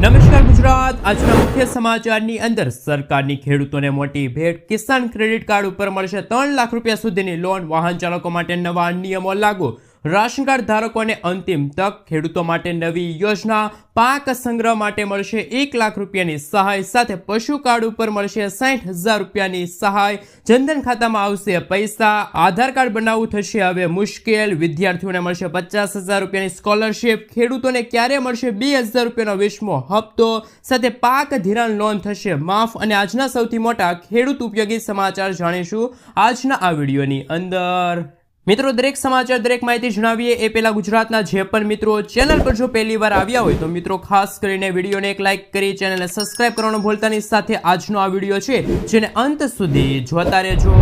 નમસ્કાર ગુજરાત. આજના મુખ્ય સમાચારની અંદર સરકારની ખેડૂતોને મોટી ભેટ કિસાન ક્રેડિટ કાર્ડ ઉપર મળશે ત્રણ લાખ રૂપિયા સુધીની લોન વાહન ચાલકો માટે નવા નિયમો લાગુ રાશન કાર્ડ ધારકોને અંતિમ તક. ખેડૂતો માટે નવી યોજના. પાક સંગ્રહ માટે મળશે એક લાખ રૂપિયાની સહાય સાથે પશુ કાર્ડ ઉપર મળશે સાઠ હજાર રૂપિયાની સહાય. જનધન ખાતામાં આવશે પૈસા. આધાર કાર્ડ બનાવવું થશે હવે મુશ્કેલ. વિદ્યાર્થીઓને મળશે પચાસ હજાર રૂપિયાની સ્કોલરશીપ. ખેડૂતોને ક્યારે મળશે બે હજાર રૂપિયાનો વીસમો હપ્તો? સાથે પાક ધિરાણ લોન થશે માફ. અને આજના સૌથી મોટા ખેડૂત ઉપયોગી સમાચાર જાણીશું આજના આ વિડીયોની અંદર. મિત્રો, દરેક સમાચાર, દરેક માહિતી જણાવીએ એ પહેલા ગુજરાતના જે પણ મિત્રો ચેનલ પર જો પહેલી વાર આવ્યા હોય તો મિત્રો, ખાસ કરીને વિડીયોને એક લાઇક કરી ચેનલને સબસ્ક્રાઇબ કરવાનું ભૂલતા નહીં સાથે આજનો આ વીડિયો છે, જેને અંત સુધી જોતા રહેજો.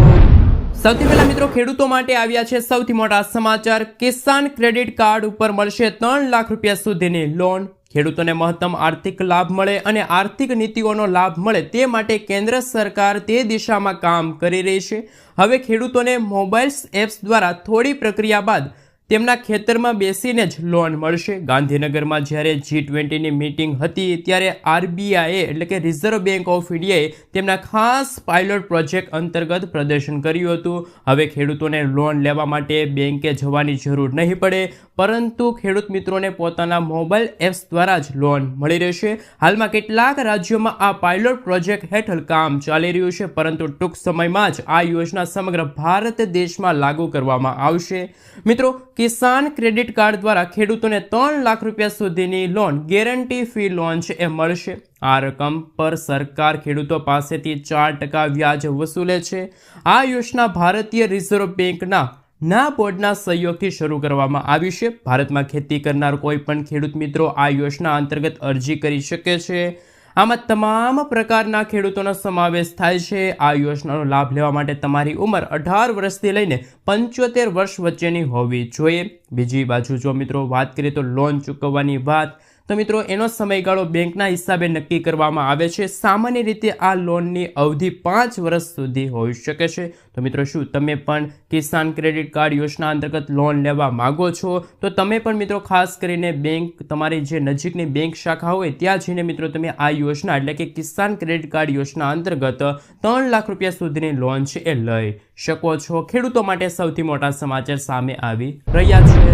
સૌથી પહેલા મિત્રો, ખેડૂતો માટે આવ્યા છે સૌથી મોટા સમાચાર. કિસાન ક્રેડિટ કાર્ડ ઉપર મળશે ત્રણ લાખ રૂપિયા સુધીની લોન. ખેડૂતોને મહત્તમ આર્થિક લાભ મળે અને આર્થિક નીતિઓનો લાભ મળે તે માટે કેન્દ્ર સરકાર તે દિશામાં કામ કરી રહી છે. હવે ખેડૂતોને મોબાઈલ્સ એપ્સ દ્વારા થોડી પ્રક્રિયા બાદ તેમના ખેતરમાં બેસીને જ લોન મળશે. ગાંધીનગરમાં જ્યારે જી ટ્વેન્ટીની મિટિંગ હતી, ત્યારે આરબીઆઈએ એટલે કે રિઝર્વ બેંક ઓફ ઇન્ડિયાએ તેમના ખાસ પાયલોટ પ્રોજેક્ટ અંતર્ગત પ્રદર્શન કર્યું હતું. હવે ખેડૂતોને લોન લેવા માટે બેંકે જવાની જરૂર નહીં પડે, પરંતુ ખેડૂત મિત્રોને પોતાના મોબાઈલ એપ્સ દ્વારા જ લોન મળી રહેશે. હાલમાં કેટલાક રાજ્યોમાં આ પાયલોટ પ્રોજેક્ટ હેઠળ કામ ચાલી રહ્યું છે, પરંતુ ટૂંક સમયમાં જ આ યોજના સમગ્ર ભારત દેશમાં લાગુ કરવામાં આવશે. મિત્રો કિસાન ક્રેડિટ કાર્ડ દ્વારા ખેડૂતોને ત્રણ લાખ રૂપિયા સુધીની લોન ગેરંટી ફી લોન છે, એ મળશે. આ રકમ પર સરકાર ખેડૂતો પાસેથી ચાર ટકા વ્યાજ વસૂલે છે. આ યોજના ભારતીય રિઝર્વ બેંકના ના બોર્ડના સહયોગથી શરૂ કરવામાં આવી છે. ભારતમાં ખેતી કરનાર કોઈ પણ ખેડૂત મિત્રો આ યોજના અંતર્ગત અરજી કરી શકે છે. આમાં તમામ પ્રકારના ખેડૂતોનો સમાવેશ થાય છે. આ યોજનાનો લાભ લેવા માટે તમારી ઉંમર અઢાર વર્ષથી લઈને પંચોતેર વર્ષ વચ્ચેની હોવી જોઈએ. બીજી બાજુ જો મિત્રો વાત કરીએ તો લોન ચૂકવવાની વાત તો મિત્રો, એનો સમયગાળો બેંકના હિસાબે નક્કી કરવામાં આવે છે. સામાન્ય રીતે આ લોનની અવધિ પાંચ વર્ષ સુધી હોઈ શકે છે. તો મિત્રો, શું તમે પણ કિસાન ક્રેડિટ કાર્ડ યોજના અંતર્ગત લોન લેવા માગો છો? તો તમે પણ મિત્રો, ખાસ કરીને બેંક, તમારી જે નજીકની બેંક શાખા હોય, ત્યાં જઈને મિત્રો, તમે આ યોજના, એટલે કે કિસાન ક્રેડિટ કાર્ડ યોજના અંતર્ગત ત્રણ લાખ રૂપિયા સુધીની લોન છે એ લઈ શકો છો. ખેડૂતો માટે સૌથી મોટા સમાચાર સામે આવી રહ્યા છે.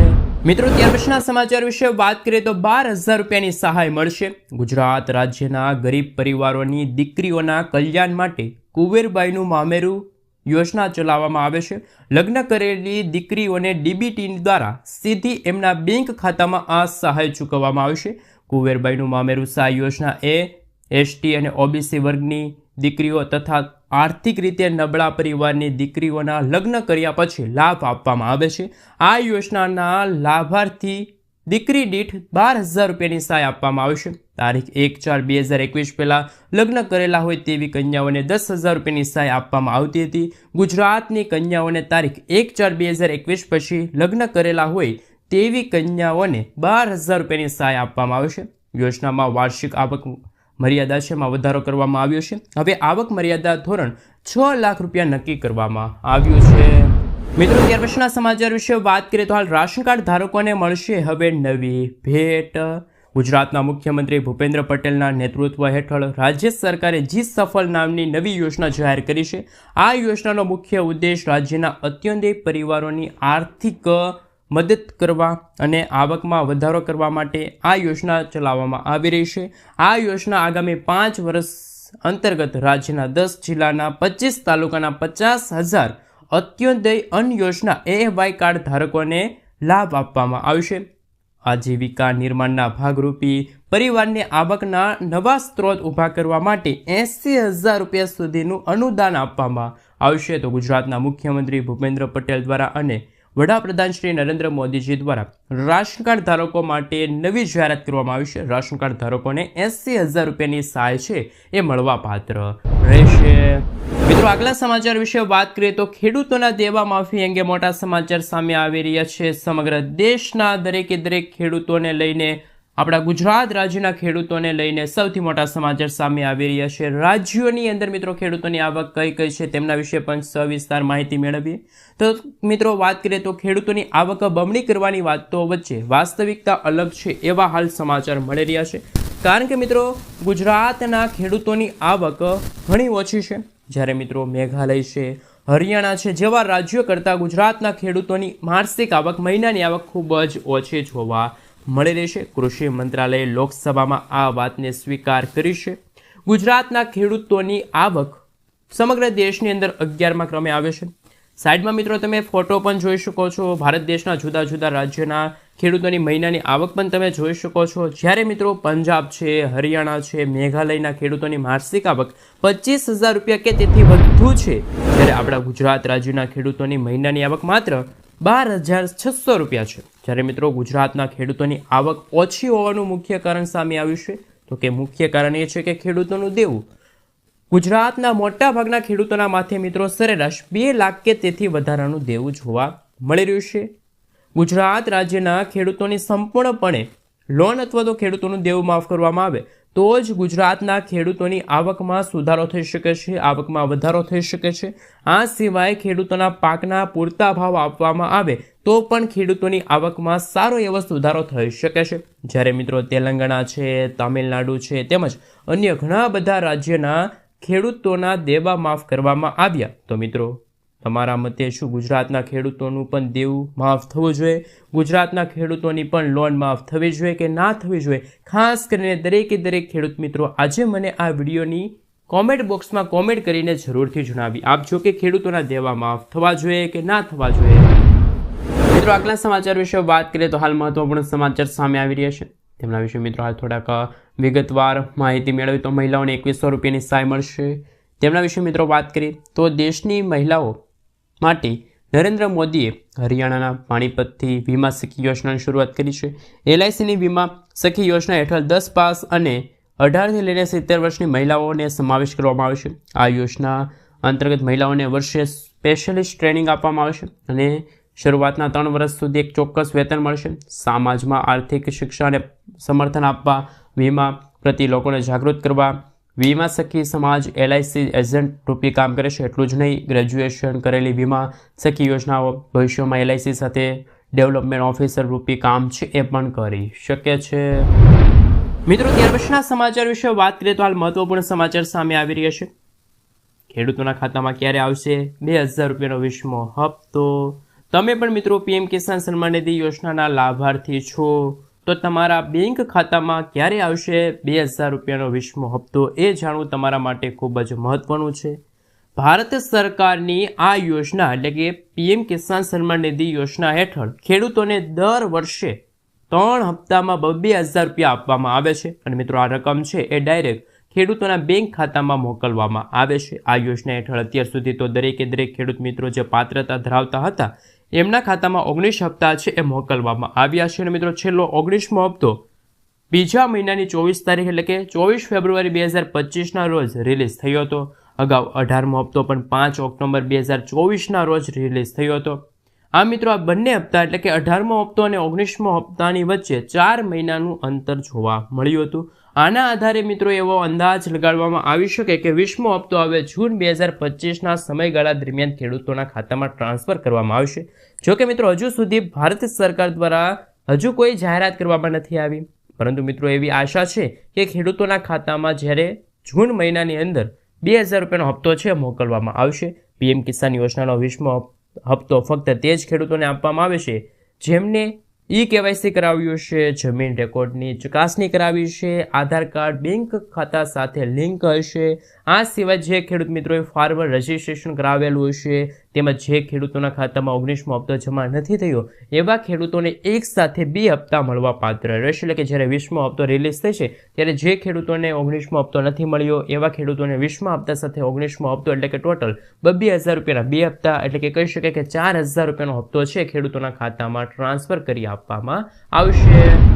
મિત્રો ત્યાર પછીના સમાચાર વિશે વાત કરીએ તો બાર હજાર રૂપિયાની સહાય મળશે. ગુજરાત રાજ્યના ગરીબ પરિવારોની દીકરીઓના કલ્યાણ માટે કુવેરબાઈનું મામેરું યોજના ચલાવવામાં આવે છે. લગ્ન કરેલી દીકરીઓને ડીબીટી દ્વારા સીધી એમના બેંક ખાતામાં આ સહાય ચૂકવવામાં આવશે. કુવેરબાઈનું મામેરું સહાય યોજના એ એસટી અને ઓબીસી વર્ગની દીકરીઓ તથા આર્થિક રીતે નબળા પરિવારની દીકરીઓના લગ્ન કર્યા પછી લાભ આપવામાં આવે છે. આ યોજનાના લાભાર્થી દીકરી દીઠ બાર હજાર રૂપિયાની સહાય આપવામાં આવશે તારીખ એક ચાર બે હજાર એકવીસ પહેલાં લગ્ન કરેલા હોય તેવી કન્યાઓને દસ હજાર રૂપિયાની સહાય આપવામાં આવતી હતી. ગુજરાતની કન્યાઓને તારીખ એક ચાર બે હજાર એકવીસ પછી લગ્ન કરેલા હોય તેવી કન્યાઓને બાર હજાર રૂપિયાની સહાય આપવામાં આવશે યોજનામાં વાર્ષિક આવક મર્યાદા છે, એમાં વધારો કરવામાં આવ્યો છે. હવે આવક મર્યાદા ધોરણ છ લાખ રૂપિયા નક્કી કરવામાં આવ્યું છે. મિત્રો, ત્યાર પછીના સમાચાર વિશે વાત કરીએ તો હાલ રાશન કાર્ડ ધારકોને મળશે હવે નવી ભેટ. ગુજરાતના મુખ્યમંત્રી ભૂપેન્દ્ર પટેલના નેતૃત્વ હેઠળ રાજ્ય સરકારે જી સફળ નામની નવી યોજના જાહેર કરી છે. આ યોજનાનો મુખ્ય ઉદ્દેશ રાજ્યના અત્યંત પરિવારોની આર્થિક મદદ કરવા અને આવકમાં વધારો કરવા માટે આ યોજના ચલાવવામાં આવી રહી છે. આ યોજના આગામી પાંચ વર્ષ અંતર્ગત રાજ્યના દસ જિલ્લાના પચીસ તાલુકાના પચાસ હજાર અત્યોદય અન્ન યોજના એવાય કાર્ડ ધારકોને લાભ આપવામાં આવશે. આજીવિકા નિર્માણના ભાગરૂપી પરિવારને આવકના નવા સ્ત્રોત ઊભા કરવા માટે એંસી હજાર રૂપિયા સુધીનું અનુદાન આપવામાં આવશે. તો ગુજરાતના મુખ્યમંત્રી ભૂપેન્દ્ર પટેલ દ્વારા અને વડાપ્રધાન શ્રી નરેન્દ્ર મોદીજી દ્વારા રાશન કાર્ડ ધારકો માટે નવી જાહેરાત કરવામાં આવી છે. રાશન કાર્ડ ધારકોને એંસી હજાર રૂપિયાની સહાય છે એ મળવા પાત્ર રહેશે. મિત્રો, આગલા સમાચાર વિશે વાત કરીએ તો ખેડૂતોના દેવા માફી અંગે મોટા સમાચાર સામે આવી રહ્યા છે. સમગ્ર દેશના દરેકે દરેક ખેડૂતોને લઈને આપણા ગુજરાત રાજ્યના ખેડૂતોને લઈને સૌથી મોટા સમાચાર સામે આવી રહ્યા છે. રાજ્યોની અંદર મિત્રો ખેડૂતોની આવક કઈ કઈ છે તેમના વિશે પણ સવિસ્તાર માહિતી મેળવીએ. તો મિત્રો વાત કરીએ તો ખેડૂતોની આવક બમણી કરવાની વાતો વચ્ચે વાસ્તવિકતા અલગ છે એવા હાલ સમાચાર મળી રહ્યા છે. કારણ કે મિત્રો ગુજરાતના ખેડૂતોની આવક ઘણી ઓછી છે. જ્યારે મિત્રો મેઘાલય છે, હરિયાણા છે જેવા રાજ્યો કરતાં ગુજરાતના ખેડૂતોની માસિક આવક મહિનાની આવક ખૂબ જ ઓછી જોવા મળી રહેશે. કૃષિ મંત્રાલયે લોકસભામાં આ વાતને સ્વીકાર કરી છે. ગુજરાતના ખેડૂતોની આવક સમગ્ર દેશની અંદર અગિયારમાં ક્રમે આવે છે. સાઈડમાં મિત્રો તમે ફોટો પણ જોઈ શકો છો. ભારત દેશના જુદા જુદા રાજ્યના ખેડૂતોની મહિનાની આવક પણ તમે જોઈ શકો છો. જ્યારે મિત્રો પંજાબ છે, હરિયાણા છે, મેઘાલયના ખેડૂતોની માસિક આવક પચીસ હજાર રૂપિયા કે તેથી વધુ છે. જ્યારે આપણા ગુજરાત રાજ્યના ખેડૂતોની મહિનાની આવક માત્ર બાર હજાર છસો રૂપિયા છે. જ્યારે મિત્રો ગુજરાતના ખેડૂતોની આવક ઓછી હોવાનું મુખ્ય કારણ સામે આવ્યું છે, તો કે મુખ્ય કારણ એ છે કે ખેડૂતોનું દેવું. ગુજરાતના મોટાભાગના ખેડૂતોના માથે મિત્રો સરેરાશ બે લાખ કે તેથી વધારાનું દેવું જોવા મળી રહ્યું છે. ગુજરાત રાજ્યના ખેડૂતોની સંપૂર્ણપણે લોન અથવા તો ખેડૂતોનું દેવું માફ કરવામાં આવે તો જ ગુજરાતના ખેડૂતોની આવકમાં સુધારો થઈ શકે છે, આવકમાં વધારો થઈ શકે છે. આ સિવાય ખેડૂતોના પાકના પૂરતા ભાવ આપવામાં આવે તો પણ ખેડૂતોની આવકમાં સારો એવો સુધારો થઈ શકે છે. જ્યારે મિત્રો તેલંગાણા છે, તામિલનાડુ છે તેમજ અન્ય ઘણા બધા રાજ્યના ખેડૂતોના દેવા માફ કરવામાં આવ્યા. તો મિત્રો તમારા મતે શું ગુજરાતના ખેડૂતોનું પણ દેવું માફ થવું જોઈએ, ગુજરાતના ખેડૂતોની પણ લોન માફ થવી જોઈએ કે ના થવી જોઈએ? ખાસ કરીને દરેકે દરેક ખેડૂત મિત્રો આજે મને આ વિડીયોની કોમેન્ટ બોક્સમાં કોમેન્ટ કરીને જરૂરથી જણાવી. આપજો કે ખેડૂતોના દેવા માફ થવા જોઈએ કે ના થવા જોઈએ? મિત્રો, આગલા સમાચાર વિશે વાત કરીએ તો હાલ મહત્વપૂર્ણ સમાચાર સામે આવી રહ્યા છે. તેમના વિશે મિત્રો હાલ થોડાક વિગતવાર માહિતી મેળવી તો મહિલાઓને એકવીસો રૂપિયાની સહાય મળશે. તેમના વિશે મિત્રો વાત કરીએ તો દેશની મહિલાઓ માટે નરેન્દ્ર મોદીએ હરિયાણાના પાણીપતથી વીમા સખી યોજનાની શરૂઆત કરી છે. એલઆઈસીની વીમા સખી યોજના હેઠળ દસ પાસ અને અઢારથી લઈને સિત્તેર વર્ષની મહિલાઓને સમાવેશ કરવામાં આવે છે. આ યોજના અંતર્ગત મહિલાઓને વર્ષે સ્પેશિયલિસ્ટ ટ્રેનિંગ આપવામાં આવે છે અને શરૂઆતના ત્રણ વર્ષ સુધી એક ચોક્કસ વેતન મળશે સમાજમાં આર્થિક શિક્ષા અને સમર્થન આપવા, વીમા પ્રતિ લોકોને જાગૃત કરવા વીમા સખી સમાજ એલઆઈસી એજન્ટ રૂપે કામ કરે છે, એટલું જ નહીં ગ્રેજ્યુએશન કરેલી વીમા સખી યોજનાઓ ભવિષ્યમાં એલઆઈસી સાથે ડેવલપમેન્ટ ઓફિસર રૂપે કામ છે, એ પણ કરી શકે છે. મિત્રો ત્યાર સમાચાર વિશે વાત કરીએ તો હાલ મહત્વપૂર્ણ સમાચાર સામે આવી રહ્યા છે. ખેડૂતોના ખાતામાં ક્યારે આવશે? બે હજાર રૂપિયાનો વીસમો હપ્તો. તમે પણ મિત્રો, પીએમ કિસાન સન્માન નિધિ યોજનાના લાભાર્થી છો. તો તમારા બેંક ખાતામાં ક્યારે આવશે? બે હજાર રૂપિયાનો વીસમો હપ્તો એ જાણવું તમારા માટે ખૂબ જ મહત્વનું છે. ભારત સરકારની આ યોજના એટલે કે પીએમ કિસાન સન્માન નિધિ યોજના હેઠળ ખેડૂતોને દર વર્ષે ત્રણ હપ્તામાં બબ્બે હજાર રૂપિયા આપવામાં આવે છે. અને મિત્રો, આ રકમ છે એ ડાયરેક્ટ ખેડૂતોના બેંક ખાતામાં મોકલવામાં આવે છે. આ યોજના હેઠળ અત્યાર સુધી તો દરેકે દરેક ખેડૂત મિત્રો જે પાત્રતા ધરાવતા હતા એમના ખાતામાં ઓગણીસ હપ્તા છે એ મોકલવામાં આવ્યા છે. અને મિત્રો, છેલ્લો ઓગણીસમો હપ્તો બીજા મહિનાની ચોવીસ તારીખ એટલે કે ચોવીસ ફેબ્રુઆરી બે હજાર પચીસના રોજ રિલીઝ થયો હતો. અગાઉ અઢારમો હપ્તો પણ પાંચ ઓક્ટોબર બે હજાર ચોવીસના રોજ રિલીઝ થયો હતો. આ મિત્રો, આ બંને હપ્તા એટલે કે અઢારમો હપ્તો અને ઓગણીસમો હપ્તાની વચ્ચે ચાર મહિનાનું અંતર જોવા મળ્યું હતું. આના આધારે મિત્રો એવો અંદાજ લગાડવામાં આવી શકે કે વીસમો હપ્તો હવે જૂન બે હજાર પચીસના સમયગાળા દરમિયાન ખેડૂતોના ખાતામાં ટ્રાન્સફર કરવામાં આવશે. જો કે મિત્રો, હજુ સુધી ભારત સરકાર દ્વારા હજુ કોઈ જાહેરાત કરવામાં નથી આવી. પરંતુ મિત્રો, એવી આશા છે કે ખેડૂતોના ખાતામાં જ્યારે જૂન મહિનાની અંદર બે હજાર રૂપિયાનો હપ્તો છે, મોકલવામાં આવશે. પીએમ કિસાન યોજનાનો વીસમો હપ્તો ફક્ત તે જ ખેડૂતોને આપવામાં આવે છે, જેમને ઈ કેવાયસી કરાવ્યું છે, જમીન રેકોર્ડની ચકાસણી કરાવી છે, આધાર કાર્ડ, બેંક ખાતા સાથે લિંક હશે. આ સિવાય જે ખેડૂત મિત્રોએ ફાર્મર રજિસ્ટ્રેશન કરાવેલું હશે તેમજ જે ખેડૂતોના ખાતામાં ઓગણીસમો હપ્તો જમા નથી થયો, એવા ખેડૂતોને એક સાથે બે હપ્તા મળવા પાત્ર રહેશે. એટલે કે જ્યારે વીસમો હપ્તો રિલીઝ થશે, ત્યારે જે ખેડૂતોને ઓગણીસમો હપ્તો નથી મળ્યો, એવા ખેડૂતોને વીસમા હપ્તા સાથે ઓગણીસમો હપ્તો એટલે કે ટોટલ બબ્બે હજાર રૂપિયાના બે હપ્તા, એટલે કે કહી શકાય કે ચાર હજાર રૂપિયાનો હપ્તો છે ખેડૂતોના ખાતામાં ટ્રાન્સફર કરી આપવામાં આવશે.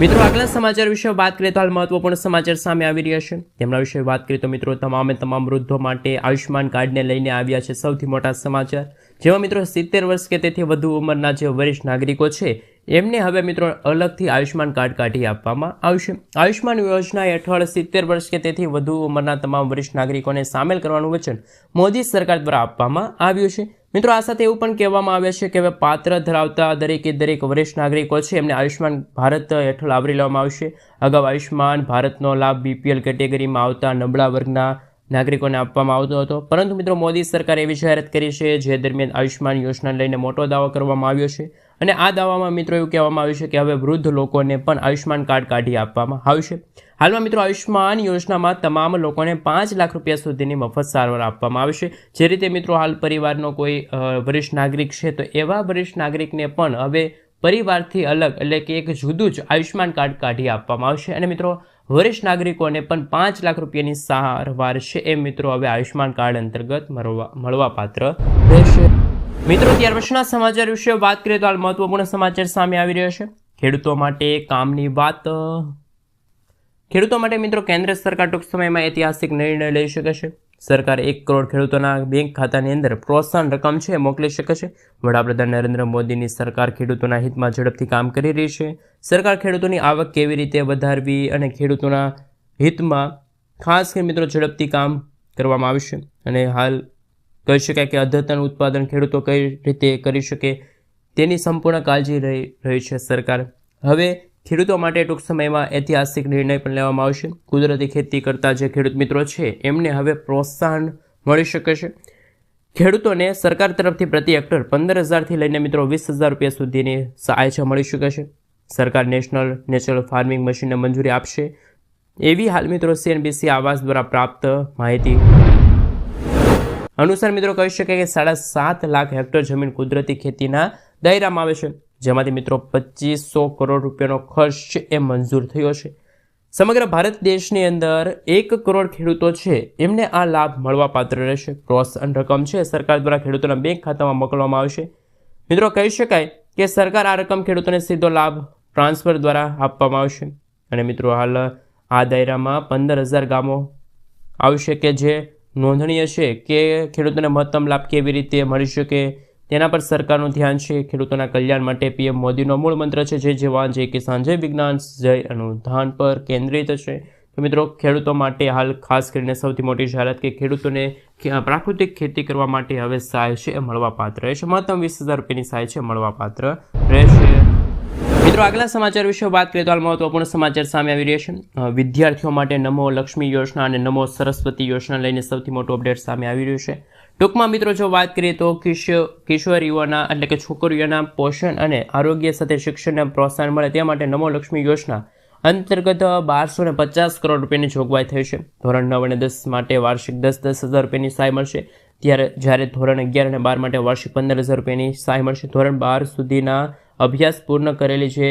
મિત્રો, આગલા સમાચાર વિશે વાત કરીએ તો હાલ મહત્વપૂર્ણ સમાચાર સામે આવી રહ્યા છે. તેમના વિશે વાત કરીએ તો મિત્રો, તમામે તમામ વૃદ્ધો માટે આયુષ્યમાન કાર્ડને લઈને આવ્યા છે સૌથી મોટા સમાચાર. જેમાં મિત્રો, સિત્તેર વર્ષ કે તેથી વધુ ઉંમરના જે વરિષ્ઠ નાગરિકો છે, એમને હવે મિત્રો અલગથી આયુષ્યમાન કાર્ડ કાઢી આપવામાં આવશે. આયુષ્યમાન યોજના હેઠળ સિત્તેર વર્ષ કે તેથી વધુ ઉંમરના તમામ વરિષ્ઠ નાગરિકોને સામેલ કરવાનું વચન મોદી સરકાર દ્વારા આપવામાં આવ્યું છે. મિત્રો, આ સાથે એવું પણ કહેવામાં આવે છે કે હવે પાત્ર ધરાવતા દરેકે દરેક વરિષ્ઠ નાગરિકો છે, એમને આયુષ્યમાન ભારત હેઠળ આવરી લેવામાં આવશે. અગાઉ આયુષ્યમાન ભારતનો લાભ બીપીએલ કેટેગરીમાં આવતા નબળા વર્ગના નાગરિકોને આપવામાં આવતો હતો. પરંતુ મિત્રો, મોદી સરકારે એવી જાહેરાત કરી છે જે દરમિયાન આયુષ્યમાન યોજનાને લઈને મોટો દાવો કરવામાં આવ્યો છે. અને આ દાવામાં મિત્રો એવું કહેવામાં આવ્યું છે કે હવે વૃદ્ધ લોકોને પણ આયુષ્યમાન કાર્ડ કાઢી આપવામાં આવશે. હાલમાં મિત્રો આયુષ્યમાન યોજનામાં તમામ લોકોને પાંચ લાખ રૂપિયા સુધીની મફત સારવાર આપવામાં આવશે જે રીતે મિત્રો હાલ પરિવારનો કોઈ વરિષ્ઠ નાગરિક છે, તો એવા વરિષ્ઠ નાગરિકને પણ હવે પરિવારથી અલગ એટલે કે એક જુદું જ આયુષ્યમાન કાર્ડ કાઢી આપવામાં આવશે. અને મિત્રો વરિષ્ઠ નાગરિકોને પણ પાંચ લાખ રૂપિયાની સારવાર છે એ મિત્રો હવે આયુષ્યમાન કાર્ડ અંતર્ગત મળવા, મળવાપાત્ર રહેશે. મિત્રો ત્યાર પછીના સમાચાર વિશે વાત કરીએ તો હાલ મહત્વપૂર્ણ સમાચાર સામે આવી રહ્યો છે. ખેડૂતો માટે કામની વાત ખેડૂતો માટે મિત્રો કેન્દ્ર સરકાર ટૂંક સમયમાં ઐતિહાસિક નિર્ણય લઈ શકે છે. સરકાર એક કરોડ ખેડૂતોના બેંક ખાતાની અંદર પ્રોત્સાહન રકમ છે મોકલી શકે છે. વડાપ્રધાન નરેન્દ્ર મોદીની સરકાર ખેડૂતોના હિતમાં ઝડપથી કામ કરી રહી છે. સરકાર ખેડૂતોની આવક કેવી રીતે વધારવી અને ખેડૂતોના હિતમાં ખાસ કરીને મિત્રો ઝડપથી કામ કરવામાં આવશે અને હાલ કહી શકાય કે અદ્યતન ઉત્પાદન ખેડૂતો કઈ રીતે કરી શકે તેની સંપૂર્ણ કાળજી રહી રહી છે સરકાર. હવે ખેડૂતો માટે ટૂંક સમયમાં ઐતિહાસિક નિર્ણય પણ લેવામાં આવશે. કુદરતી ખેતી કરતા જે ખેડૂત મિત્રો છે, એમને હવે પ્રોત્સાહન મળી શકે છે. ખેડૂતોને સરકાર તરફથી પ્રતિ હેક્ટર પંદર હજારથી લઈને મિત્રો વીસ હજાર રૂપિયા સુધીની સહાય મળી શકે છે. સરકાર નેશનલ નેચરલ ફાર્મિંગ મશીનને મંજૂરી આપશે. એવી હાલ મિત્રો સીએનબીસી આવાસ દ્વારા પ્રાપ્ત માહિતી. અનુસાર મિત્રો કહી શકાય કે સાડા સાત લાખ હેક્ટર જમીન કુદરતી ખેતીના દાયરામાં આવે છે. જેમાંથી મિત્રો પચીસો કરોડ રૂપિયાનો ખર્ચ એ મંજૂર થયો છે. સમગ્ર ભારત દેશની અંદર એક કરોડ ખેડૂતો છે, એમને આ લાભ મળવા પાત્ર રહેશે. પ્રોત્સાહન રકમ છે સરકાર દ્વારા ખેડૂતોના બેંક ખાતામાં મોકલવામાં આવશે. મિત્રો કહી શકાય કે સરકાર આ રકમ ખેડૂતોને સીધો લાભ ટ્રાન્સફર દ્વારા આપવામાં આવશે. અને મિત્રો હાલ આ દાયરામાં પંદર હજાર ગામો આવશે કે જે નોંધણીય છે કે ખેડૂતોને મહત્તમ લાભ કેવી રીતે મળી શકે તેના પર સરકારનું ધ્યાન છે. ખેડૂતોના કલ્યાણ માટે પીએમ મોદીનો મૂળ મંત્ર છે. જે જવાન જે કિસાન, જય વિજ્ઞાન, જય અનુધાન પર કેન્દ્રિત છે. તો મિત્રો, ખેડૂતો માટે હાલ ખાસ કરીને સૌથી મોટી જાહેરાત કે ખેડૂતોને પ્રાકૃતિક ખેતી કરવા માટે હવે સહાય છે, એ મળવાપાત્ર રહેશે. મહત્તમ વીસ હજાર રૂપિયાની સહાય છે મળવાપાત્ર રહેશે. મિત્રો, આગલા સમાચાર વિશે વાત કરીએ તો હાલ મહત્વપૂર્ણ સમાચાર સામે આવી રહ્યા છે. વિદ્યાર્થીઓ માટે નમો લક્ષ્મી યોજના અને નમો સરસ્વતી યોજના લઈને સૌથી મોટું અપડેટ સામે આવી રહ્યું છે. ટૂંકમાં મિત્રો જો વાત કરીએ તો કિશોર કિશોરીઓના એટલે કે છોકરીઓના પોષણ અને આરોગ્ય સાથે શિક્ષણને પ્રોત્સાહન મળે તે માટે નમો લક્ષ્મી યોજના અંતર્ગત બારસો ને પચાસ કરોડ રૂપિયાની જોગવાઈ થઈ છે. ધોરણ નવ અને દસ માટે વાર્ષિક દસ દસ હજાર રૂપિયાની સહાય મળશે. ત્યારે જ્યારે ધોરણ અગિયાર અને બાર માટે વાર્ષિક પંદર હજાર રૂપિયાની સહાય મળશે. ધોરણ બાર સુધીના અભ્યાસ પૂર્ણ કરેલી જે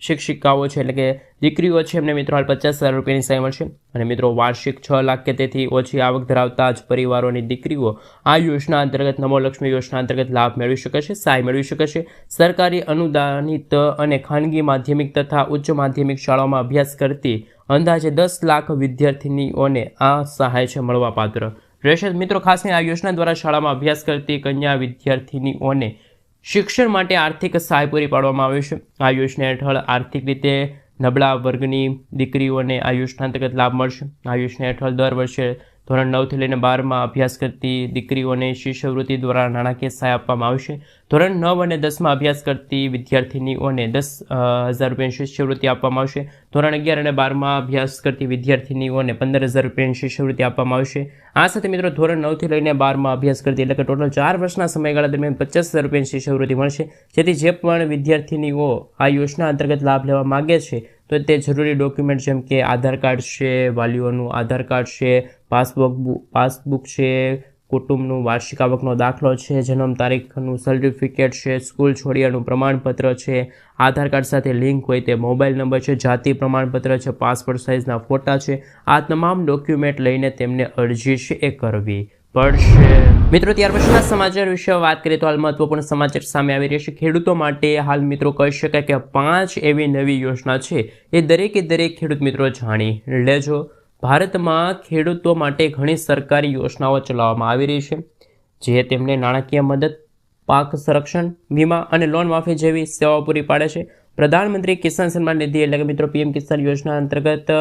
શિક્ષિકાઓ છે, એટલે કે દીકરીઓ છે, એમને મિત્રો હાલ પચાસ હજાર રૂપિયાની સહાય મળશે. અને મિત્રો વાર્ષિક છ લાખ કે તેથી ઓછી આવક ધરાવતા જ પરિવારોની દીકરીઓ આ યોજના અંતર્ગત નમોલક્ષ્મી યોજના અંતર્ગત લાભ મેળવી શકે છે સહાય મેળવી શકે છે. સરકારી અનુદાનિત અને ખાનગી માધ્યમિક તથા ઉચ્ચ માધ્યમિક શાળાઓમાં અભ્યાસ કરતી અંદાજે દસ લાખ વિદ્યાર્થીનીઓને આ સહાય છે મળવાપાત્ર. રહેશે મિત્રો ખાસ આ યોજના દ્વારા શાળામાં અભ્યાસ કરતી કન્યા વિદ્યાર્થીનીઓને શિક્ષણ માટે આર્થિક સહાય પૂરી પાડવામાં આવે છે. આ યોજના હેઠળ આર્થિક રીતે નબળા વર્ગની દીકરીઓને આ યોજના અંતર્ગત લાભ મળશે. આ યોજના હેઠળ દર વર્ષે ધોરણ નવથી લઈને બારમાં અભ્યાસ કરતી દીકરીઓને શિષ્યવૃત્તિ દ્વારા નાણાકીય સહાય આપવામાં આવશે. ધોરણ નવ અને દસમાં અભ્યાસ કરતી વિદ્યાર્થીનીઓને દસ હજાર રૂપિયાની શિષ્યવૃત્તિ આપવામાં આવશે. ધોરણ અગિયાર અને બારમાં અભ્યાસ કરતી વિદ્યાર્થીનીઓને પંદર હજાર રૂપિયાની શિષ્યવૃત્તિ આપવામાં આવશે. આ સાથે મિત્રો ધોરણ નવથી લઈને બારમાં અભ્યાસ કરતી, એટલે કે ટોટલ ચાર વર્ષના સમયગાળા દરમિયાન પચાસ હજાર રૂપિયાની શિષ્યવૃત્તિ મળશે. જેથી જે પણ વિદ્યાર્થીનીઓ આ યોજના અંતર્ગત લાભ લેવા માગે છે તો તે જરૂરી ડોક્યુમેન્ટ જેમ કે આધાર કાર્ડ છે, વાલીઓનું આધાર કાર્ડ છે, પાસબુક પાસબુક છે, કુટુંબનું વાર્ષિક આવકનો દાખલો છે, જન્મ તારીખનું સર્ટિફિકેટ છે સ્કૂલ છોડ્યાનું પ્રમાણપત્ર છે, આધાર કાર્ડ સાથે લિંક હોય તે મોબાઈલ નંબર છે, જાતિ પ્રમાણપત્ર છે પાસપોર્ટ સાઇઝના ફોટા છે, આ તમામ ડોક્યુમેન્ટ લઈને તેમને અરજી છે એ કરવી. પડશે. મિત્રો, ત્યાર પછીના સમાચાર વિશે વાત કરીએ તો હાલ મહત્વપૂર્ણ સમાચાર સામે આવી રહ્યા છે. ખેડૂતો માટે હાલ મિત્રો કહી શકાય કે પાંચ એવી નવી યોજના છે. એ દરેકે દરેક ખેડૂત મિત્રો જાણી લેજો. ભારતમાં ખેડૂતો માટે ઘણી સરકારી યોજનાઓ ચલાવવામાં આવી રહી છે, જે તેમને નાણાકીય મદદ, પાક સંરક્ષણ, વીમા અને લોન માફી જેવી સેવાઓ પૂરી પાડે છે. પ્રધાનમંત્રી કિસાન સન્માન નિધિ એટલે કે મિત્રો પીએમ કિસાન યોજના અંતર્ગત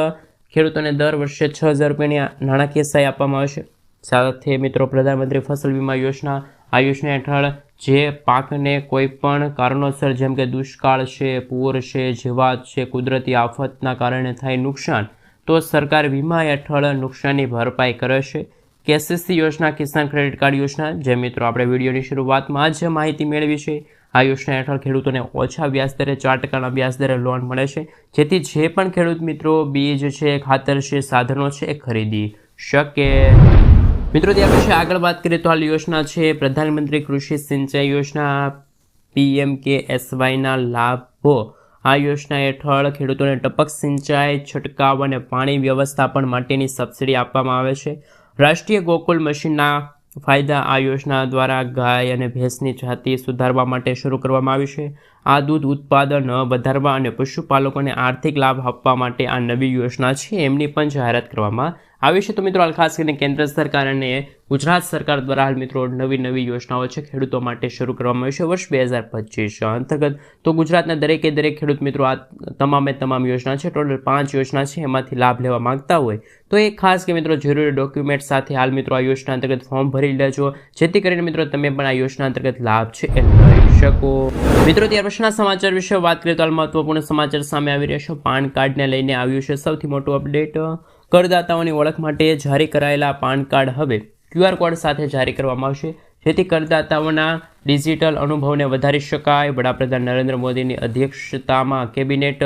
ખેડૂતોને દર વર્ષે છ હજાર રૂપિયાની નાણાકીય સહાય આપવામાં આવે છે. સાથે મિત્રો પ્રધાનમંત્રી ફસલ વીમા યોજના, આ યોજના હેઠળ જે પાકને કોઈ પણ કારણોસર જેમ કે દુષ્કાળ છે, પૂર છે, જીવાત છે, કુદરતી આફતના કારણે થાય નુકસાન, તો સરકાર વીમા હેઠળ નુકસાનની ભરપાઈ કરે છે. કેસીસી યોજના, કિસાન ક્રેડિટ કાર્ડ યોજના, જે મિત્રો આપણે વિડીયોની શરૂઆતમાં જ માહિતી મેળવી છે. આ યોજના હેઠળ ખેડૂતોને ઓછા વ્યાજદરે ચાર ટકાના વ્યાજદરે લોન મળે છે. જેથી જે પણ ખેડૂત મિત્રો, બીજ છે, ખાતર છે, સાધનો છે, એ ખરીદી શકે. મિત્રો ત્યાર પછી આગળ વાત કરીએ તો હાલ યોજના છે, પ્રધાનમંત્રી કૃષિ સિંચાઈ યોજના પીએમ કે એસવાયના લાભો. આ યોજના હેઠળ ખેડૂતોને ટપક સિંચાઈ, છંટકાવ અને પાણી વ્યવસ્થાપન માટેની સબસિડી આપવામાં આવે છે. રાષ્ટ્રીય ગોકુલ મશીનના ફાયદા આ યોજના દ્વારા ગાય અને ભેંસની જાતિ સુધારવા માટે શરૂ કરવામાં આવી છે. આ દૂધ ઉત્પાદન વધારવા અને પશુપાલકોને આર્થિક લાભ આપવા માટે આ નવી યોજના છે. એમની પણ જાહેરાત કરવામાં આવી છે. તો મિત્રો, હાલ ખાસ કરીને કેન્દ્ર સરકાર અને ગુજરાત સરકાર દ્વારા હાલ મિત્રો નવી નવી યોજનાઓ છે ખેડૂતો માટે શરૂ કરવામાં આવી છે. વર્ષ બે હજાર પચીસ અંતર્ગત તો ગુજરાતના દરેકે દરેક ખેડૂત મિત્રો આ તમામે તમામ યોજના છે. ટોટલ પાંચ યોજના છે. એમાંથી લાભ લેવા માંગતા હોય તો એ ખાસ કે મિત્રો જરૂરી ડોક્યુમેન્ટ સાથે હાલ મિત્રો આ યોજના અંતર્ગત ફોર્મ ભરી લેજો. જેથી કરીને મિત્રો તમે પણ આ યોજના અંતર્ગત લાભ છે એ લઈ શકો. મિત્રો, ત્યાર પછીના સમાચાર વિશે વાત કરીએ તો હાલ મહત્વપૂર્ણ સમાચાર સામે આવી રહ્યા છે. પાન કાર્ડને લઈને આવ્યું છે સૌથી મોટું અપડેટ. કરદાતાઓની ઓળખ માટે જારી કરાયેલા પાન કાર્ડ હવે ક્યુઆર કોડ સાથે જારી કરવામાં આવશે. જેથી કરદાતાઓના ડિજિટલ અનુભવને વધારી શકાય. વડાપ્રધાન નરેન્દ્ર મોદીની અધ્યક્ષતામાં cabinet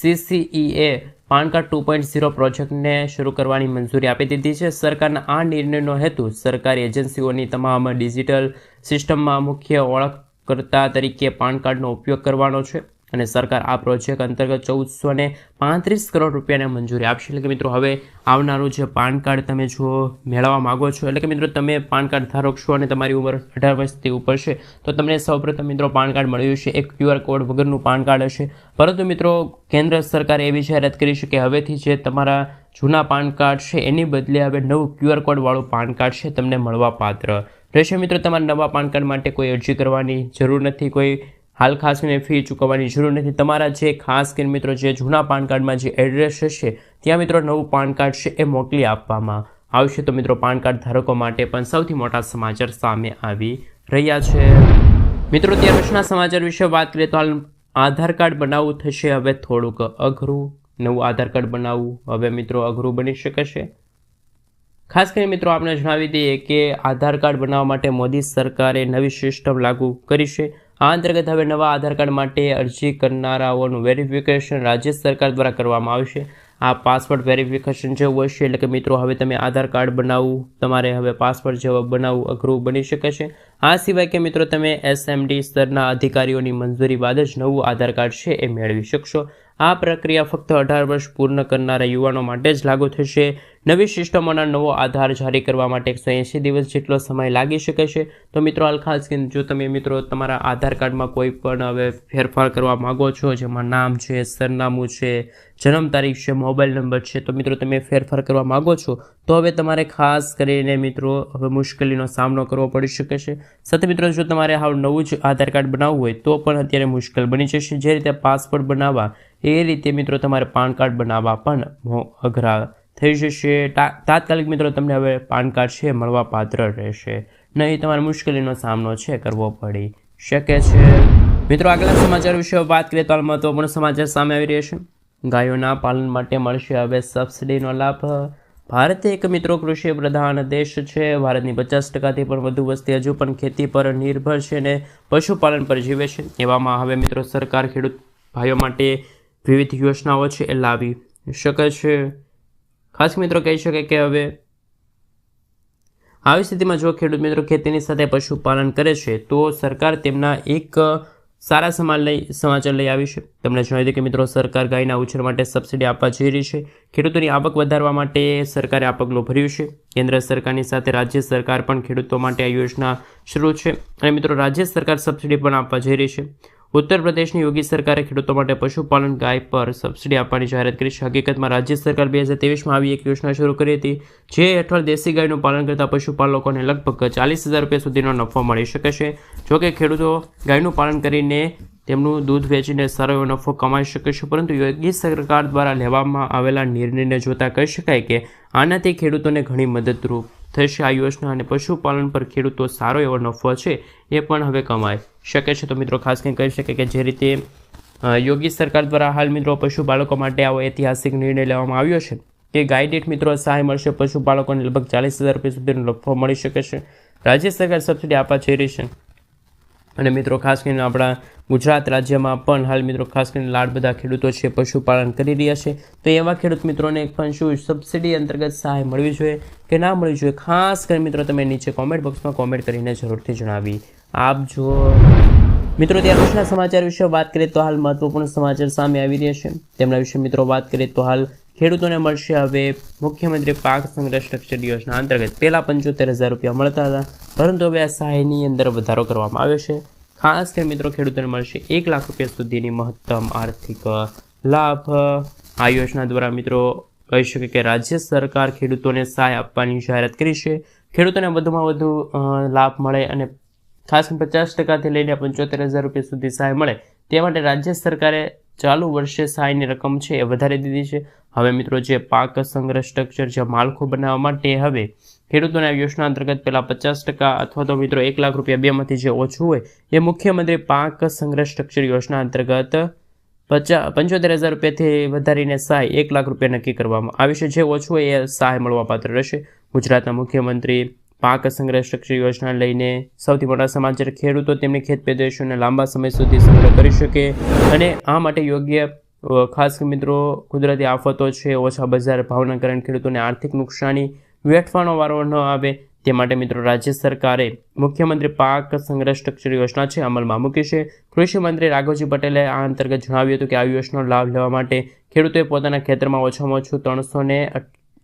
CCEA PAN card two point zero પ્રોજેક્ટને શરૂ કરવાની મંજૂરી આપી દીધી છે. સરકારના આ નિર્ણયનો હેતુ સરકારી એજન્સીઓની તમામ ડિજિટલ સિસ્ટમમાં મુખ્ય ઓળખકર્તા તરીકે પાન કાર્ડનો ઉપયોગ કરવાનો છે. અને સરકાર આ પ્રોજેક્ટ અંતર્ગત ચૌદસો ને પાંત્રીસ કરોડ રૂપિયાને મંજૂરી આપશે. એટલે કે મિત્રો, હવે આવનારું જે પાન કાર્ડ તમે જો મેળવવા માગો છો. એટલે કે મિત્રો, તમે પાન કાર્ડ ધારક છો અને તમારી ઉંમર અઢાર વર્ષથી ઉપર છે, તો તમને સૌપ્રથમ મિત્રો પાન કાર્ડ મળ્યું છે એક ક્યુઆર કોડ વગરનું પાન કાર્ડ હશે. પરંતુ મિત્રો, કેન્દ્ર સરકારે એવી જાહેરાત કરી છે કે હવેથી જે તમારા જૂના પાન કાર્ડ છે, એની બદલે હવે નવું ક્યુઆર કોડવાળું પાન કાર્ડ છે, તમને મળવા પાત્ર રહેશે. મિત્રો, તમારે નવા પાન કાર્ડ માટે કોઈ અરજી કરવાની જરૂર નથી, કોઈ હાલ ખાસ કરીને ફી ચૂકવવાની જરૂર નથી. તમારા જે ખાસ કરીને મિત્રો જે જૂના પાન કાર્ડમાં જે એડ્રેસ હશે, ત્યાં મિત્રો નવું પાન કાર્ડ છે એ મોકલી આપવામાં આવશે. તો મિત્રો પાન કાર્ડ ધારકો માટે પણ સૌથી મોટા સમાચાર સામે આવી રહ્યા છે. મિત્રો ત્યાર પછીના સમાચાર વિશે વાત કરીએ તો હાલ આધાર કાર્ડ બનાવવું થશે. હવે થોડુંક અઘરું, નવું આધાર કાર્ડ બનાવવું હવે મિત્રો અઘરું બની શકે છે ખાસ કરીને મિત્રો આપણે જણાવી દઈએ કે આધાર કાર્ડ બનાવવા માટે મોદી સરકારે નવી સિસ્ટમ લાગુ કરી છે. આ અંતર્ગત હવે નવા આધાર કાર્ડ માટે અરજી કરનારાઓનું વેરિફિકેશન રાજ્ય સરકાર દ્વારા કરવામાં આવશે આ પાસપોર્ટ વેરિફિકેશન જેવું હશે એટલે કે મિત્રો હવે તમે આધાર કાર્ડ બનાવવું તમારે હવે પાસપોર્ટ જેવું બનાવવું અઘરું બની શકે છે. આ સિવાય કે મિત્રો તમે એસએમડી સ્તરના અધિકારીઓની મંજૂરી બાદ જ નવું આધાર કાર્ડ છે એ મેળવી શકશો. આ પ્રક્રિયા ફક્ત અઢાર વર્ષ પૂર્ણ કરનારા યુવાનો માટે જ લાગુ થશે. નવી સિસ્ટમોના નવો આધાર જારી કરવા માટે એકસો એંશી દિવસ જેટલો સમય લાગી શકે છે. તો મિત્રો, હાલ ખાસ કરીને જો તમે મિત્રો તમારા આધાર કાર્ડમાં કોઈ પણ હવે ફેરફાર કરવા માગો છો, જેમાં નામ છે, સરનામું છે, જન્મ તારીખ છે, મોબાઈલ નંબર છે, તો મિત્રો તમે ફેરફાર કરવા માગો છો, તો હવે તમારે ખાસ કરીને મિત્રો હવે મુશ્કેલીનો સામનો કરવો પડી શકે છે. સાથે મિત્રો, જો તમારે હાવ નવું જ આધાર કાર્ડ બનાવવું હોય, તો પણ અત્યારે મુશ્કેલ બની જશે. જે રીતે પાસપોર્ટ બનાવવા એ રીતે મિત્રો તમારે પાન કાર્ડ બનાવવા પણ અઘરા થઈ જશે. તાત્કાલિક મિત્રો તમને હવે પાન કાર્ડ છે મળવા પાત્ર રહેશે. નહીં, તમારે મુશ્કેલીનો સામનો છે કરવો પડી શકે છે. મિત્રો આગલા સમાચાર વિશે વાત કરીએ તો મહત્વપૂર્ણ સમાચાર સામે આવી રહ્યા છે. ગાયોના પાલન માટે મળશે હવે સબસિડીનો લાભ. ભારત એક મિત્રો કૃષિ પ્રધાન દેશ છે. ભારતની પચાસ ટકાથી પણ વધુ વસ્તી હજુ પણ ખેતી પર નિર્ભર છે અને પશુપાલન પર જીવે છે. એવામાં હવે મિત્રો સરકાર ખેડૂત ભાઈઓ માટે વિવિધ યોજનાઓ છે એ લાવી શકે છે. ખાસ મિત્રો કહી શકે કે હવે આવી સ્થિતિમાં જો ખેડૂત મિત્રો ખેતીની સાથે પશુપાલન કરે છે, તો સરકાર તેમના એક સારા સમાજ લઈ, સમાચાર લઈ આવી છે. તમને જણાવી દે કે મિત્રો, સરકાર ગાયના ઉછેર માટે સબસિડી આપવા જઈ રહી છે. ખેડૂતોની આવક વધારવા માટે સરકારે આ પગલું ભર્યું છે. કેન્દ્ર સરકારની સાથે રાજ્ય સરકાર પણ ખેડૂતો માટે આ યોજના શરૂ છે. અને મિત્રો, રાજ્ય સરકાર સબસિડી પણ આપવા જઈ રહી છે. ઉત્તર પ્રદેશની યોગી સરકારે ખેડૂતો માટે પશુપાલન ગાય પર સબસિડી આપવાની જાહેરાત કરી છે. હકીકતમાં રાજ્ય સરકાર બે હજાર તેવીસમાં આવી એક યોજના શરૂ કરી હતી, જે હેઠળ દેશી ગાયનું પાલન કરતા પશુપાલકોને લગભગ ચાલીસ હજાર રૂપિયા સુધીનો નફો મળી શકે છે. જોકે ખેડૂતો ગાયનું પાલન કરીને તેમનું દૂધ વેચીને સારો એવો નફો કમાઈ શકે છે, પરંતુ યોગી સરકાર દ્વારા લેવામાં આવેલા નિર્ણયને જોતા કહી શકાય કે આનાથી ખેડૂતોને ઘણી મદદરૂપ થશે આ યોજના અને પશુપાલન પર ખેડૂતો સારો એવો નફો છે એ પણ હવે કમાઈ શકે છે. તો મિત્રો, ખાસ કંઈ કહી શકે કે જે રીતે યોગી સરકાર દ્વારા હાલ મિત્રો પશુપાલકો માટે આવો ઐતિહાસિક નિર્ણય લેવામાં આવ્યો છે કે ગાય દીઠ મિત્રો સહાય મળશે પશુપાલકોને લગભગ ચાલીસ હજાર રૂપિયા સુધીનો નફો મળી શકે છે. રાજ્ય સરકાર સબસિડી આપવા જઈ રહી છે. અને મિત્રો, ખાસ કરીને આપણા ગુજરાત રાજ્યમાં પણ હાલ મિત્રો, ખાસ કરીને લાડ બધા ખેડૂતો છે, પશુપાલન કરી રહ્યા છે. તો એવા ખેડૂત મિત્રોને પણ શું સબસિડી અંતર્ગત સહાય મળવી જોઈએ કે ના મળવી જોઈએ, ખાસ કરીને મિત્રો, તમે નીચે કોમેન્ટ બોક્સમાં કોમેન્ટ કરીને જરૂરથી જણાવી આપજો. મિત્રો, ત્યાર પછીના સમાચાર વિશે વાત કરીએ તો હાલ મહત્વપૂર્ણ સમાચાર સામે આવી રહ્યા છે. તેમના વિશે મિત્રો વાત કરીએ તો હાલ ખેડૂતોને મળશે હવે મુખ્યમંત્રી પાક સંગ્રહ સ્ટ્રક્ચર યોજના અંતર્ગત. પહેલાં પંચોતેર હજાર રૂપિયા મળતા હતા, પરંતુ હવે આ સહાયની અંદર વધારો કરવામાં આવ્યો છે. ખાસ કરીને મિત્રો, ખેડૂતોને મળશે એક લાખ રૂપિયા સુધીની મહત્તમ આર્થિક લાભ. આ યોજના દ્વારા મિત્રો, કહી શકે કે રાજ્ય સરકાર ખેડૂતોને સહાય આપવાની જાહેરાત કરી છે. ખેડૂતોને વધુમાં વધુ લાભ મળે અને ખાસ પચાસ ટકાથી લઈને પંચોતેર હજાર રૂપિયા સુધી સહાય મળે. તે માટે રાજ્ય સરકારે ચાલુ વર્ષે સહાયની રકમ છે એ વધારી દીધી છે. હવે મિત્રો જે પાક સંગ્રહ સ્ટ્રક્ચર જે માળખું બનાવવા માટે હવે ખેડૂતોને યોજના અંતર્ગત પહેલા પચાસ ટકા અથવા તો મિત્રો એક લાખ રૂપિયા બેમાંથી જે ઓછું હોય એ મુખ્યમંત્રી પાક સંગ્રહ સ્ટ્રક્ચર યોજના અંતર્ગત પચા પંચોતેર હજાર રૂપિયાથી વધારીને સહાય એક લાખ રૂપિયા નક્કી કરવામાં આવી છે. જે ઓછું હોય એ સહાય મળવાપાત્ર રહેશે. ગુજરાતના મુખ્યમંત્રી પાક સંગ્રહ સ્ટ્રક્ચર યોજના લઈને સૌથી મોટા સમાચાર ખેડૂતો તેમની ખેત પેદાશોને લાંબા સમય સુધી સંગ્રહ કરી શકે અને આ માટે યોગ્ય ખાસ મિત્રો, કુદરતી આફતો છે, ઓછા બજાર ભાવના કારણે ખેડૂતોને આર્થિક નુકસાની વેઠવાનો વારો ન આવે. તે માટે મિત્રો રાજ્ય સરકારે મુખ્યમંત્રી પાક સંગ્રહ સ્ટ્રક્ચર યોજના છે, અમલમાં મૂકી છે. કૃષિ રાઘવજી પટેલે આ અંતર્ગત જણાવ્યું હતું કે આ યોજનાનો લાભ લેવા માટે ખેડૂતોએ પોતાના ખેતરમાં ઓછામાં ઓછું ત્રણસો ને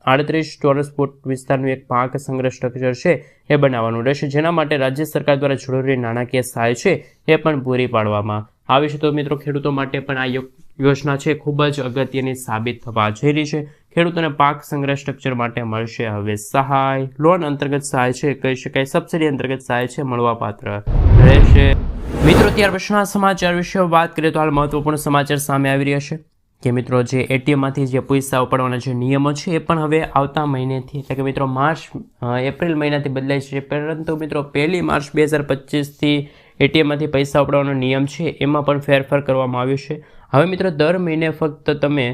આડત્રીસ ચોરસ ફૂટ વિસ્તારનું એક પાક સંગ્રહ સ્ટ્રક્ચર છે, એ બનાવવાનું રહેશે. જેના માટે રાજ્ય સરકાર દ્વારા જરૂરી નાણાકીય સહાય છે, એ પણ પૂરી પાડવામાં આવી છે. તો મિત્રો, ખેડૂતો માટે પણ આ યોજના છે. ખૂબ જ અગત્યની સાબિત થવા જઈ રહી છે. ખેડૂતોને પાક સંગ્રહ સ્ટ્રક્ચર માટે મળશે હવે સહાય. લોન અંતર્ગત સહાય છે, કહી શકાય. સબસિડી અંતર્ગત સહાય છે, મળવાપાત્ર રહેશે. મિત્રો, ત્યાર પછીના સમાચાર વિશે વાત કરીએ તો હાલ મહત્વપૂર્ણ સમાચાર સામે આવી રહ્યા છે. કે મિત્રો જે એટીએમમાંથી જે પૈસા ઉપાડવાના જે નિયમો છે એ પણ હવે આવતા મહિનેથી, એટલે કે મિત્રો માર્ચ એપ્રિલ મહિનાથી બદલાય છે. પરંતુ મિત્રો પહેલી માર્ચ બે હજાર પચીસથી એટીએમમાંથી પૈસા ઉપાડવાનો નિયમ છે, એમાં પણ ફેરફાર કરવામાં આવ્યો છે. હવે મિત્રો દર મહિને ફક્ત તમે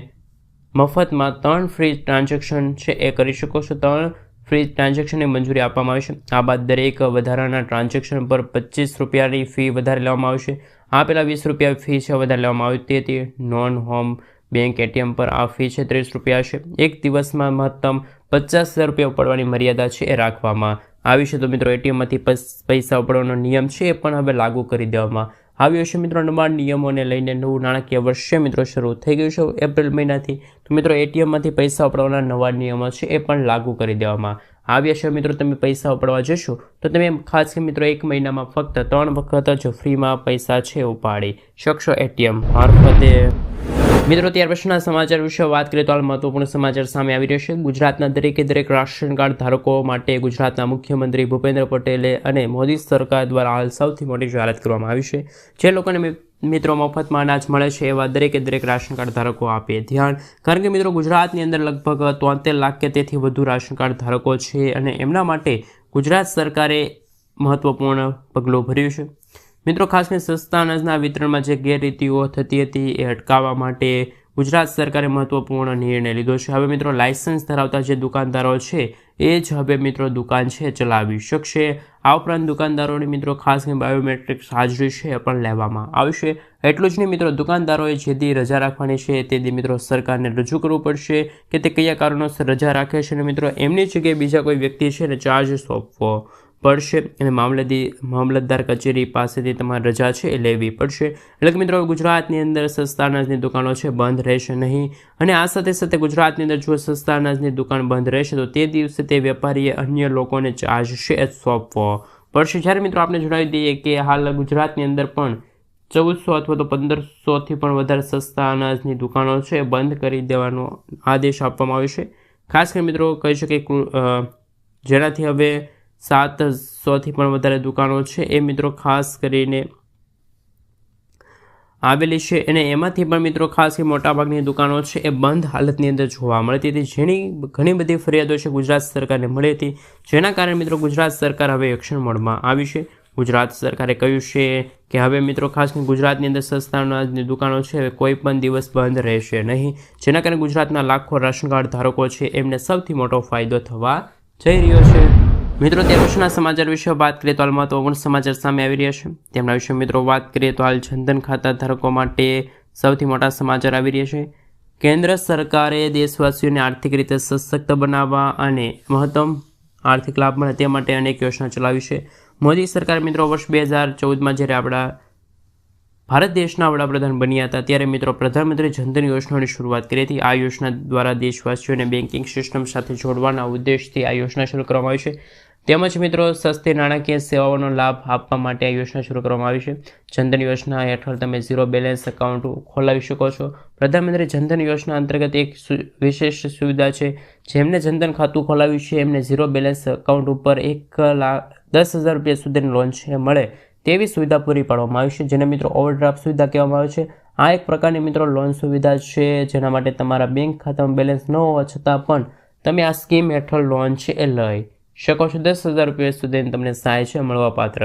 મફતમાં ત્રણ ફ્રી ટ્રાન્ઝેક્શન છે એ કરી શકો છો. ત્રણ ફ્રી ટ્રાન્ઝેક્શનની મંજૂરી આપવામાં આવશે આ બાદ દરેક વધારાના ટ્રાન્ઝેક્શન પર પચીસ રૂપિયાની ફી વધારે લેવામાં આવશે. આ પહેલાં વીસ રૂપિયા ફી છે વધારે લેવામાં આવી. તેથી નોન હોમ બેંક એટીએમ પર આ ફી છે ત્રીસ રૂપિયા છે. એક દિવસમાં મહત્તમ પચાસ હજાર રૂપિયા ઉપાડવાની મર્યાદા છે એ રાખવામાં આવી છે. તો મિત્રો, એટીએમમાંથી પૈસા ઉપાડવાનો નિયમ છે એ પણ હવે લાગુ કરી દેવામાં આવ્યો છે. મિત્રો, નવા નિયમોને લઈને નવું નાણાકીય વર્ષે મિત્રો, શરૂ થઈ ગયું છે એપ્રિલ મહિનાથી. તો મિત્રો, એટીએમમાંથી પૈસા ઉપાડવાના નવા નિયમો છે એ પણ લાગુ કરી દેવામાં આવ્યા છે. મિત્રો, તમે પૈસા ઉપાડવા જશો તો તમે ખાસ કે મિત્રો, એક મહિનામાં ફક્ત ત્રણ વખત જ ફ્રીમાં પૈસા છે ઉપાડી શકશો એટીએમ મારફતે. મિત્રો, ત્યાર પછીના સમાચાર વિશે વાત કરીએ તો હાલ મહત્વપૂર્ણ સમાચાર સામે આવી રહ્યો છે. ગુજરાતના દરેકે દરેક રાશન કાર્ડ ધારકો માટે ગુજરાતના મુખ્યમંત્રી ભૂપેન્દ્ર પટેલે અને મોદી સરકાર દ્વારા હાલ સૌથી મોટી જાહેરાત કરવામાં આવી છે. જે લોકોને મિત્રો, મફતમાં અનાજ મળે છે, એવા દરેકે દરેક રાશન કાર્ડ ધારકો આપે ધ્યાન. કારણ કે, મિત્રો, ગુજરાતની અંદર લગભગ તોતેર લાખ કે તેથી વધુ રાશન કાર્ડ ધારકો છે અને એમના માટે ગુજરાત સરકારે મહત્વપૂર્ણ પગલું ભર્યું છે. મિત્રો, ખાસ કરીને સસ્તા અનાજના વિતરણમાં જે ગેરરીતિઓ થતી હતી એ અટકાવવા માટે ગુજરાત સરકારે મહત્વપૂર્ણ નિર્ણય લીધો છે. હવે મિત્રો, લાયસન્સ ધરાવતા જે દુકાનદારો છે, એ જ હવે મિત્રો દુકાન છે, ચલાવી શકશે. આ ઉપરાંત દુકાનદારોની મિત્રો, ખાસ કરીને બાયોમેટ્રિક્સ હાજરી છે, એ પણ લેવામાં આવશે. એટલું જ નહીં મિત્રો, દુકાનદારોએ જે દી રજા રાખવાની છે, તે દી મિત્રો સરકારને રજૂ કરવું પડશે કે તે કયા કારણોસર રજા રાખે છે અને મિત્રો, એમની જગ્યાએ બીજા કોઈ વ્યક્તિ છે ને ચાર્જ સોંપવો. પડશે અને મામલતી, મામલતદાર કચેરી પાસેથી તમારે રજા છે એ લેવી પડશે. એટલે કે મિત્રો, ગુજરાતની અંદર સસ્તા અનાજની દુકાનો છે, બંધ રહેશે નહીં. અને આ સાથે સાથે ગુજરાતની અંદર જો સસ્તા અનાજની દુકાન બંધ રહેશે, તો તે દિવસે તે વેપારીએ અન્ય લોકોને ચાર્જ છે એ સોંપવો પડશે. જ્યારે મિત્રો આપણે જણાવી દઈએ કે હાલ ગુજરાતની અંદર પણ ચૌદસો અથવા તો પંદરસોથી પણ વધારે સસ્તા અનાજની દુકાનો છે બંધ કરી દેવાનો આદેશ આપવામાં આવ્યો છે. ખાસ કરીને મિત્રો, કહી શકીએ જેનાથી હવે સાતસોથી પણ વધારે દુકાનો છે. એ મિત્રો ખાસ કરીને આવેલી છે અને એમાંથી પણ મિત્રો ખાસ એ મોટાભાગની દુકાનો છે એ બંધ હાલતની અંદર જોવા મળતી હતી. જેની ઘણી બધી ફરિયાદો છે ગુજરાત સરકારને મળી હતી. જેના કારણે મિત્રો ગુજરાત સરકાર હવે એક્શન મોડમાં આવી છે. ગુજરાત સરકારે કહ્યું છે કે હવે મિત્રો ખાસ કરીને ગુજરાતની અંદર સસ્તા દુકાનો છે હવે કોઈ પણ દિવસ બંધ રહેશે નહીં. જેના કારણે ગુજરાતના લાખો રાશન કાર્ડ ધારકો છે એમને સૌથી મોટો ફાયદો થવા જઈ રહ્યો છે. મિત્રો, તે રોજના સમાચાર વિશે વાત કરીએ તો હાલમાં તો ઓગણ સમાચાર સામે આવી રહ્યા છે. તેમના વિશે મિત્રો વાત કરીએ તો હાલ જનધન ખાતા ધારકો માટે સૌથી મોટા સમાચાર આવી રહ્યા છે. કેન્દ્ર સરકારે દેશવાસીઓને આર્થિક રીતે સશક્ત બનાવવા અને મહત્તમ આર્થિક લાભ મળે તે માટે અનેક યોજના ચલાવી છે. મોદી સરકાર મિત્રો વર્ષ બે હજાર ચૌદમાં જ્યારે આપણા ભારત દેશના વડાપ્રધાન બન્યા હતા, ત્યારે મિત્રો પ્રધાનમંત્રી જનધન યોજનાની શરૂઆત કરી હતી. આ યોજના દ્વારા દેશવાસીઓને બેન્કિંગ સિસ્ટમ સાથે જોડવાના ઉદ્દેશથી આ યોજના શરૂ કરવામાં આવી છે. તેમજ મિત્રો, સસ્તી નાણાકીય સેવાઓનો લાભ આપવા માટે આ યોજના શરૂ કરવામાં આવી છે. જનધન યોજના હેઠળ તમે ઝીરો બેલેન્સ એકાઉન્ટ ખોલાવી શકો છો. પ્રધાનમંત્રી જનધન યોજના અંતર્ગત એક વિશેષ સુવિધા છે, જેમને જનધન ખાતું ખોલાવ્યું છે, એમને ઝીરો બેલેન્સ એકાઉન્ટ ઉપર એક લાખ દસ હજાર રૂપિયા સુધીની લોન છે, મળે તેવી સુવિધા પૂરી પાડવામાં આવી છે, જેને મિત્રો ઓવરડ્રાફ્ટ સુવિધા કહેવામાં આવે છે. આ એક પ્રકારની મિત્રો લોન સુવિધા છે, જેના માટે તમારા બેંક ખાતામાં બેલેન્સ ન હોવા છતાં પણ તમે આ સ્કીમ હેઠળ લોન છે એ લઈ શકો છો, દસ હજાર રૂપિયા સુધીની તમને સહાય મળવાપાત્ર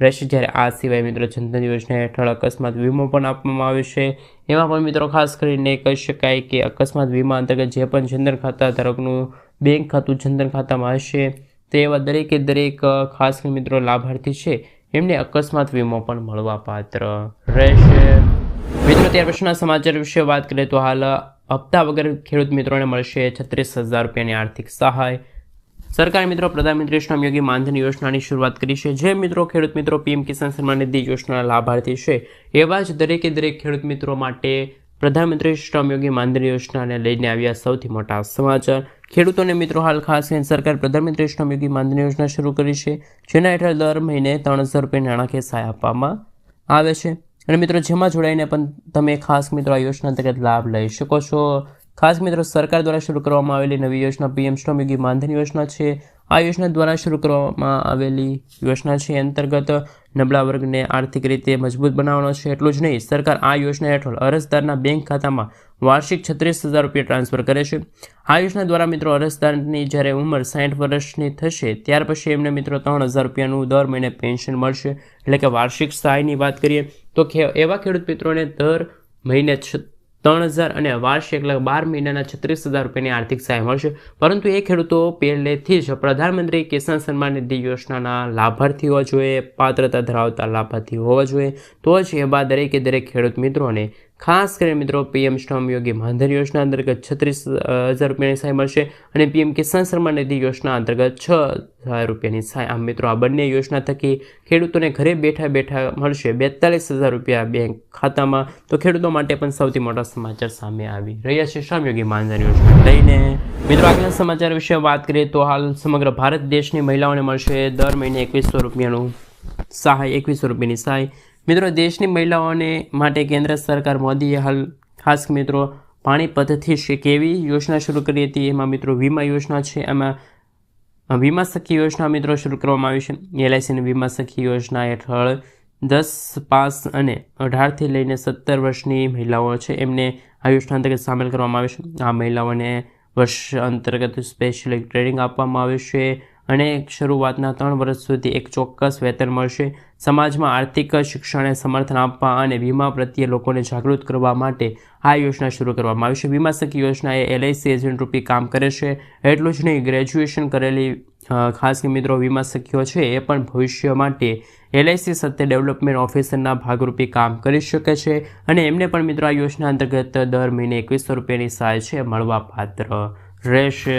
રહેશે. જ્યારે આ સિવાય મિત્રો જનધન યોજના હેઠળ અકસ્માત વીમો પણ આપવામાં આવે છે. એમાં પણ મિત્રો ખાસ કરીને કહી શકાય કે અકસ્માત વીમા અંતર્ગત જે પણ જનધન ખાતા ધારકનું બેંક ખાતું જનધન ખાતામાં હશે, તે એવા દરેકે દરેક ખાસ મિત્રો લાભાર્થી છે, એમને અકસ્માત વીમો પણ મળવાપાત્ર રહેશે. મિત્રો, ત્યાર પછીના સમાચાર વિશે વાત કરીએ તો હાલ હપ્તા વગર ખેડૂત મિત્રોને મળશે છત્રીસ હજાર રૂપિયાની આર્થિક સહાય. સરકારે મિત્રો, પ્રધાનમંત્રી શ્રમ યોગી માનધન યોજનાની શરૂઆત કરી છે. જે મિત્રો, ખેડૂત મિત્રો, પીએમ કિસાન સન્માન નિધિ યોજનાના લાભાર્થી છે, એવા જ દરેકે દરેક ખેડૂત મિત્રો માટે પ્રધાનમંત્રી શ્રમ યોગી માનધન યોજનાને લઈને આવ્યા સૌથી મોટા સમાચાર. ખેડૂતોને મિત્રો, હાલ ખાસ કરીને સરકાર પ્રધાનમંત્રી શ્રમ યોગી માનધન યોજના શરૂ કરી છે, જેના હેઠળ દર મહિને ત્રણ હજાર રૂપિયા નાણાકીય સહાય આપવામાં આવે છે. અને મિત્રો, જેમાં જોડાઈને પણ તમે ખાસ મિત્રો આ યોજના અંતર્ગત લાભ લઈ શકો છો. ખાસ મિત્રો, સરકાર દ્વારા શરૂ કરવામાં આવેલી નવી યોજના પીએમ શ્રમયોગી માનધન યોજના છે. આ યોજના દ્વારા શરૂ કરવામાં આવેલી યોજના છે. અંતર્ગત નબળા વર્ગને આર્થિક રીતે મજબૂત બનાવવાનો છે. એટલું જ નહીં, સરકાર આ યોજના હેઠળ અરજદારના બેંક ખાતામાં વાર્ષિક છત્રીસ હજાર રૂપિયા ટ્રાન્સફર કરે છે. આ યોજના દ્વારા મિત્રો, અરજદારની જ્યારે ઉંમર સાઠ વર્ષની થશે, ત્યાર પછી એમને મિત્રો ત્રણ હજાર રૂપિયાનું દર મહિને પેન્શન મળશે. એટલે કે વાર્ષિક સહાયની વાત કરીએ, તો એવા ખેડૂત મિત્રોને દર મહિને ત્રણ હજાર અને વાર્ષિક એટલે બાર મહિનાના છત્રીસ હજાર રૂપિયાની આર્થિક સહાય મળશે. પરંતુ એ ખેડૂતો પહેલેથી જ પ્રધાનમંત્રી કિસાન સન્માન નિધિ યોજનાના લાભાર્થી હોવા જોઈએ, પાત્રતા ધરાવતા લાભાર્થી હોવા જોઈએ. તો જ એવા દરેકે દરેક ખેડૂત મિત્રોને ખાસ કરીને મિત્રો પીએમ શ્રમ યોગી માનધન યોજના અંતર્ગત છત્રીસ હજાર રૂપિયાની સહાય મળશે અને પીએમ કિસાન સન્માન નિધિ યોજના અંતર્ગત છ હજાર રૂપિયાની સહાય. આમ મિત્રો, આ બંને યોજના થકી ખેડૂતોને ઘરે બેઠા બેઠા મળશે બેતાલીસ હજાર રૂપિયા બેંક ખાતામાં. તો ખેડૂતો માટે પણ સૌથી મોટા સમાચાર સામે આવી રહ્યા છે શ્રમયોગી માનધન યોજના. લઈને મિત્રો આગળ સમાચાર વિશે વાત કરીએ તો હાલ સમગ્ર ભારત દેશની મહિલાઓને મળશે દર મહિને એકવીસો રૂપિયાનું સહાય, એકવીસો રૂપિયાની સહાય. મિત્રો, દેશની મહિલાઓને માટે કેન્દ્ર સરકાર મોદીએ હાલ, ખાસ મિત્રો પાણીપતથી છે કેવી યોજના શરૂ કરી હતી? એમાં મિત્રો, વીમા યોજના છે. એમાં વીમા સખી યોજના મિત્રો શરૂ કરવામાં આવી છે. એલઆઈસીની વીમા સખી યોજના હેઠળ દસ પાસ અને અઢારથી લઈને સત્તર વર્ષની મહિલાઓ છે. એમને આ યોજના અંતર્ગત સામેલ કરવામાં આવે છે. આ મહિલાઓને વર્ષ અંતર્ગત સ્પેશિયલ ટ્રેનિંગ આપવામાં આવે છે. અને શરૂઆતના ત્રણ વર્ષ સુધી એક ચોક્કસ વેતન મળશે. સમાજમાં આર્થિક શિક્ષણને સમર્થન આપવા અને વીમા પ્રત્યે લોકોને જાગૃત કરવા માટે આ યોજના શરૂ કરવામાં આવી છે. વીમા સખી યોજના એ એલઆઈસી એજન્ટ રૂપી કામ કરે છે. એટલું જ નહીં, ગ્રેજ્યુએશન કરેલી ખાસ કે મિત્રો વીમા સખીઓ છે એ પણ ભવિષ્ય માટે એલઆઈસી સત્ય ડેવલપમેન્ટ ઓફિસરના ભાગરૂપે કામ કરી શકે છે અને એમને પણ મિત્રો આ યોજના અંતર્ગત દર મહિને એકવીસો રૂપિયાની સહાય છે મળવા પાત્ર રહેશે.